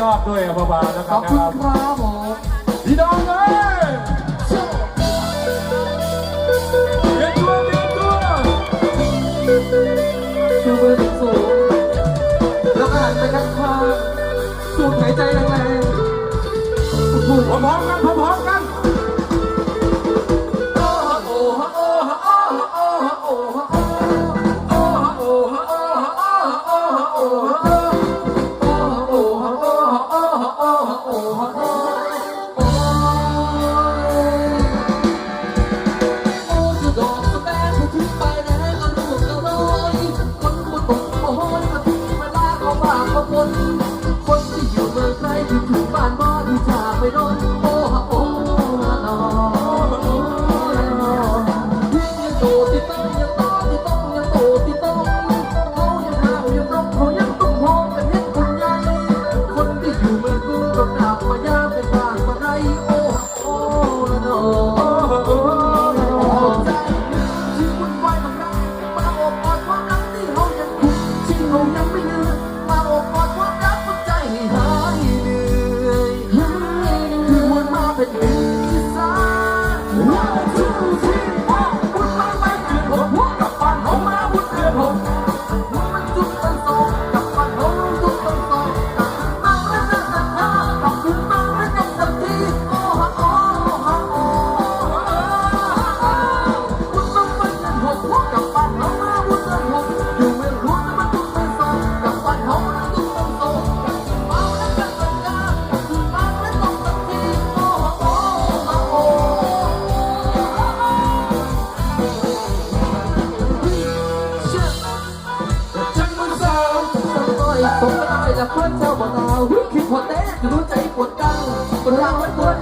ยอดด้วยครับบาๆนะครับขอบคุณครับผมดีดองเอ้ยยนตัวเรียนตัวชูมือสูงแล้วก็หันไปข้างๆสูดหายใจแรงๆพร้อมๆกันพร้อมๆกัน ตกได้แล้วคนเจ้าบ่าวคิดพอเต้จะรู้ใจปวดดังเราเป็นคน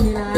Mira.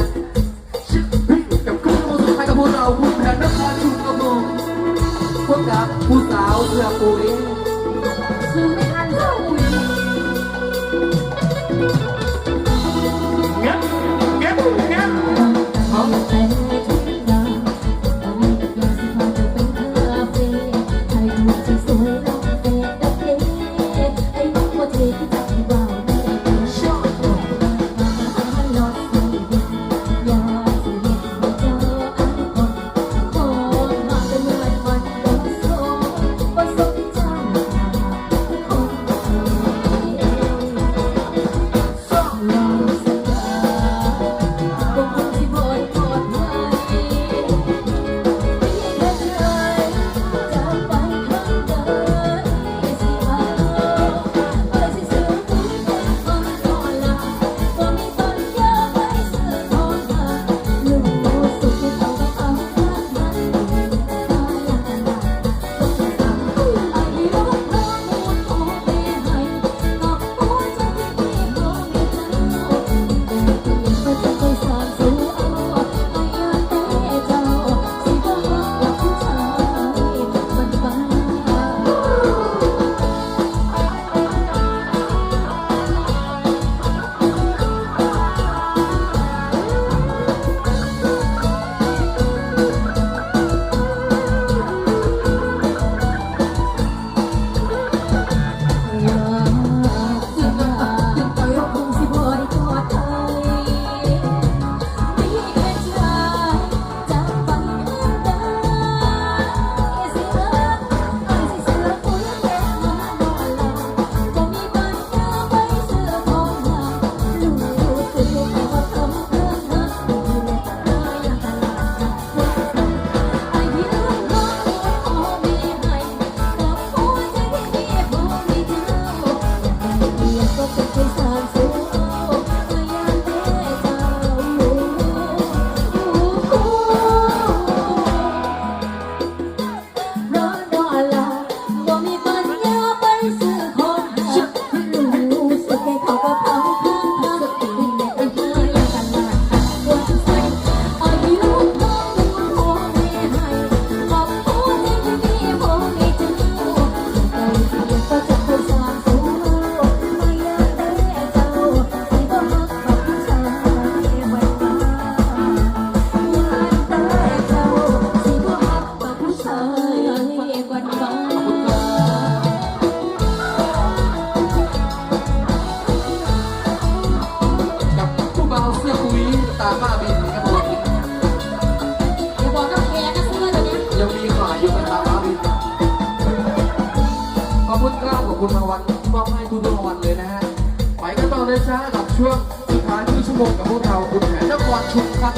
คุณราวันมอบให้ทุกราวันเลยนะฮะไปกันต่อเลยจ้ากับช่วงสุดท้ายที่ชั่วโมงกับพวกเราคุณแผนนครชุมครับ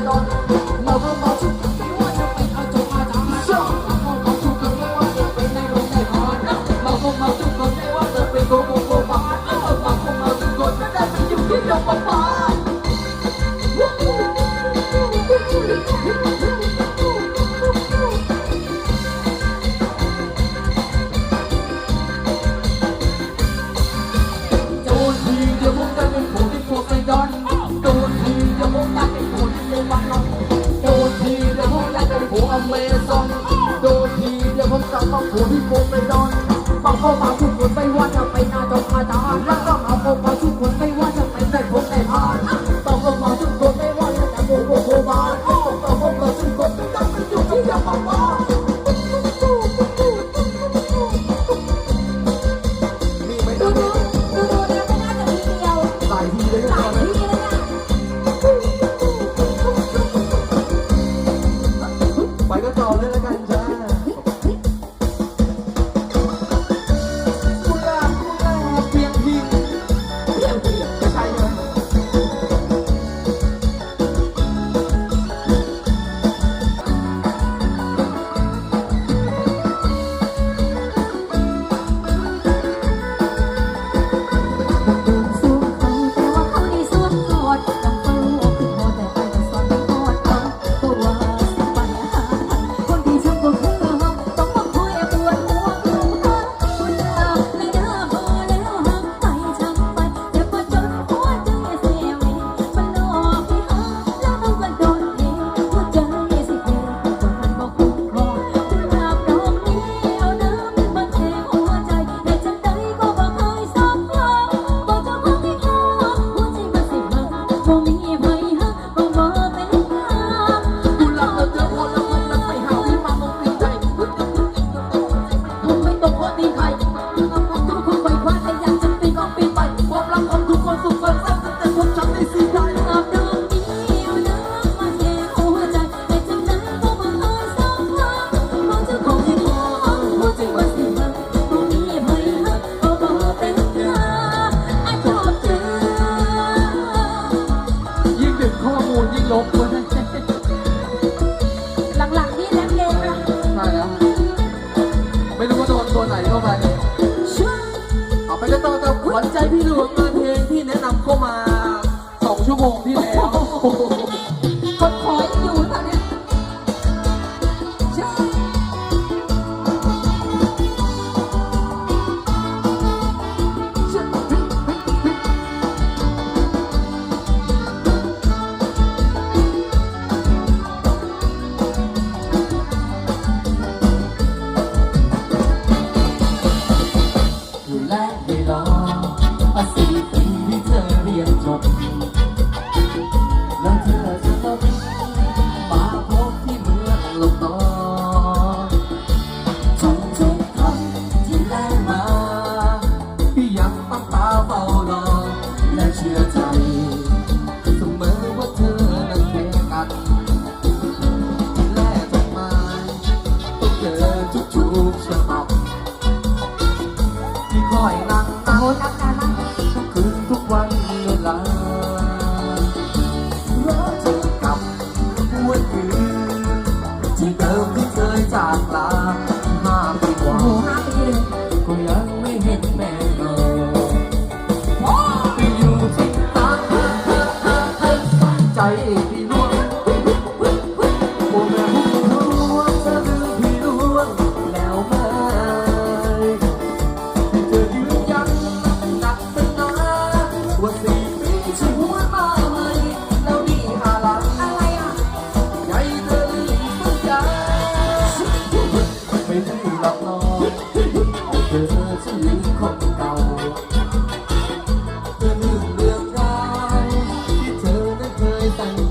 Então, 后帮助。 นใจพี่หลวงมาเพลงที่แนะนำเข้ามาสองชั่วโมงที่แล้วคนขออยู่ตอนนี้อยู่แล้ว สา Bye.